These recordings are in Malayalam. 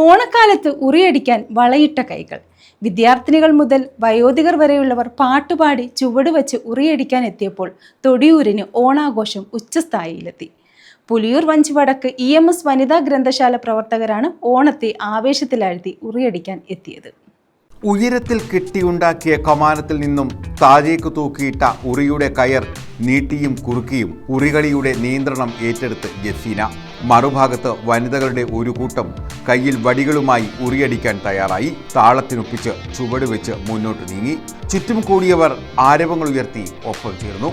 ഓണക്കാലത്ത് ഉറിയടിക്കാൻ വളയിട്ട കൈകൾ. വിദ്യാർത്ഥിനികൾ മുതൽ വയോധികർ വരെയുള്ളവർ പാട്ടുപാടി ചുവട് വച്ച് ഉറിയടിക്കാൻ എത്തിയപ്പോൾ തൊടിയൂരിന് ഓണാഘോഷം ഉച്ചസ്ഥായിയിലെത്തി. Puliyur Vanchivadakku E M S വനിതാ ഗ്രന്ഥശാല പ്രവർത്തകരാണ് ഓണത്തെ ആവേശത്തിലാഴ്ത്തി ഉറിയടിക്കാൻ എത്തിയത്. ഉയരത്തിൽ കെട്ടിയുണ്ടാക്കിയ കമാനത്തിൽ നിന്നും താഴേക്ക് തൂക്കിയിട്ട ഉറിയുടെ കയർ നീട്ടിയും കുറുക്കിയും ഉറികളിയുടെ നിയന്ത്രണം ഏറ്റെടുത്ത് ജസീന. മറുഭാഗത്ത് വനിതകളുടെ ഒരു കൂട്ടം കയ്യിൽ വടികളുമായി ഉറിയടിക്കാൻ തയ്യാറായി. താളത്തിനൊപ്പിച്ച് ചുവടുവെച്ച് മുന്നോട്ട് നീങ്ങി. ചുറ്റും കൂടിയവർ ആരവങ്ങൾ ഉയർത്തി ഒപ്പം ചേർന്നു.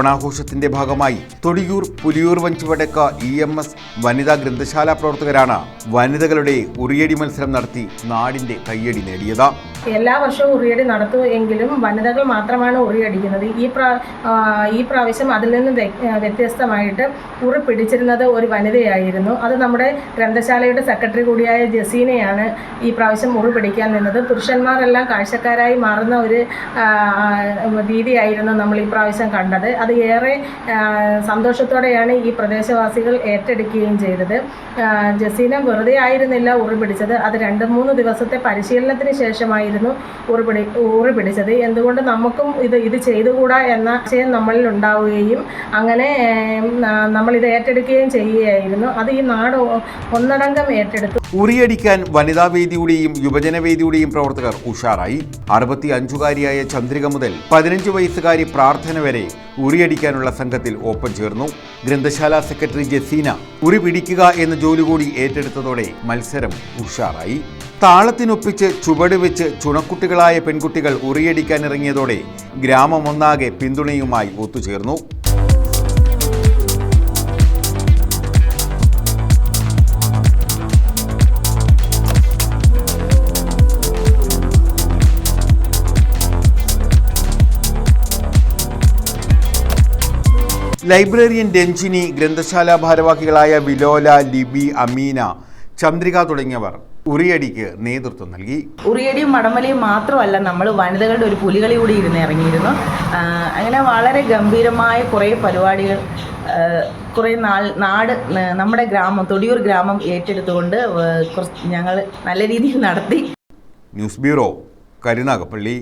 ഓണാഘോഷത്തിന്റെ ഭാഗമായി Thodiyur Puliyur Vanchuvadakka E M S വനിതാ ഗ്രന്ഥശാല പ്രവർത്തകരാണ് വനിതകളുടെ ഉറിയടി മത്സരം നടത്തി നാടിന്റെ കയ്യടി നേടിയത്. എല്ലാ വർഷവും ഉറിയടി നടത്തുമെങ്കിലും വനിതകൾ മാത്രമാണ് ഉറിയടിക്കുന്നത്. ഈ പ്രാ ഈ പ്രാവശ്യം അതിൽ നിന്ന് വ്യ- വ്യത്യസ്തമായിട്ട് ഉറി പിടിച്ചിരുന്നത് ഒരു വനിതയായിരുന്നു. അത് നമ്മുടെ ഗ്രന്ഥശാലയുടെ സെക്രട്ടറി കൂടിയായ ജസീനയാണ് ഈ പ്രാവശ്യം ഉറി പിടിക്കാൻ നിന്നത്. പുരുഷന്മാരെല്ലാം കാഴ്ചക്കാരായി മാറുന്ന ഒരു രീതിയായിരുന്നു നമ്മൾ ഈ പ്രാവശ്യം കണ്ടത്. അത് ഏറെ സന്തോഷത്തോടെയാണ് ഈ പ്രദേശവാസികൾ ഏറ്റെടുക്കുകയും ചെയ്തത്. ജസീന വെറുതെ ആയിരുന്നില്ല ഉറി പിടിച്ചത്. അത് രണ്ട് മൂന്ന് ദിവസത്തെ പരിശീലനത്തിന് ശേഷമായിരുന്നു ഉറി പിടി ഊറി പിടിച്ചത് എന്തുകൊണ്ട് നമുക്കും ഇത് ഇത് ചെയ്തുകൂടാ എന്ന ആശയം നമ്മളിൽ ഉണ്ടാവുകയും അങ്ങനെ നമ്മൾ ഇത് ഏറ്റെടുക്കുകയും ചെയ്യുകയായിരുന്നു. അത് ഈ നാട് ഒന്നടങ്കം ഏറ്റെടുത്തു. ഉറിയടിക്കാൻ വനിതാ വേദിയുടെയും യുവജന വേദിയുടെയും പ്രവർത്തകർ ഉഷാറായി. അറുപത്തി അഞ്ചുകാരിയായ ചന്ദ്രിക മുതൽ പതിനഞ്ച് വയസ്സുകാരി പ്രാർത്ഥന വരെ ഉറിയടിക്കാനുള്ള സംഘത്തിൽ ഒപ്പം ചേർന്നു. ഗ്രന്ഥശാല സെക്രട്ടറി ജസീന ഉറി പിടിക്കുക എന്ന ജോലി കൂടി ഏറ്റെടുത്തതോടെ മത്സരം ഉഷാറായി. താളത്തിനൊപ്പിച്ച് ചുവട് വെച്ച് ചുണക്കുട്ടികളായ പെൺകുട്ടികൾ ഉറിയടിക്കാൻ ഇറങ്ങിയതോടെ ഗ്രാമമൊന്നാകെ പിന്തുണയുമായി ഒത്തുചേർന്നു. ലൈബ്രറിയൻ രഞ്ജിനി ഗ്രന്ഥശാല ഭാരവാഹികളായ വിലോല ലിബി അമീന ചന്ദ്രിക തുടങ്ങിയവർ ഉറിയടിക്ക് നേതൃത്വം നൽകി. ഉറിയടിയും മടമലയും മാത്രമല്ല നമ്മൾ വനിതകളുടെ ഒരു പുലികളി കൂടി ഇരുന്ന് ഇറങ്ങിയിരുന്നു. അങ്ങനെ വളരെ ഗംഭീരമായ കുറേ പരിപാടികൾ കുറേ നാൾ നാട് നമ്മുടെ ഗ്രാമം തൊടിയൂർ ഗ്രാമം ഏറ്റെടുത്തുകൊണ്ട് ഞങ്ങൾ നല്ല രീതിയിൽ നടത്തി. News bureau Karunagappally.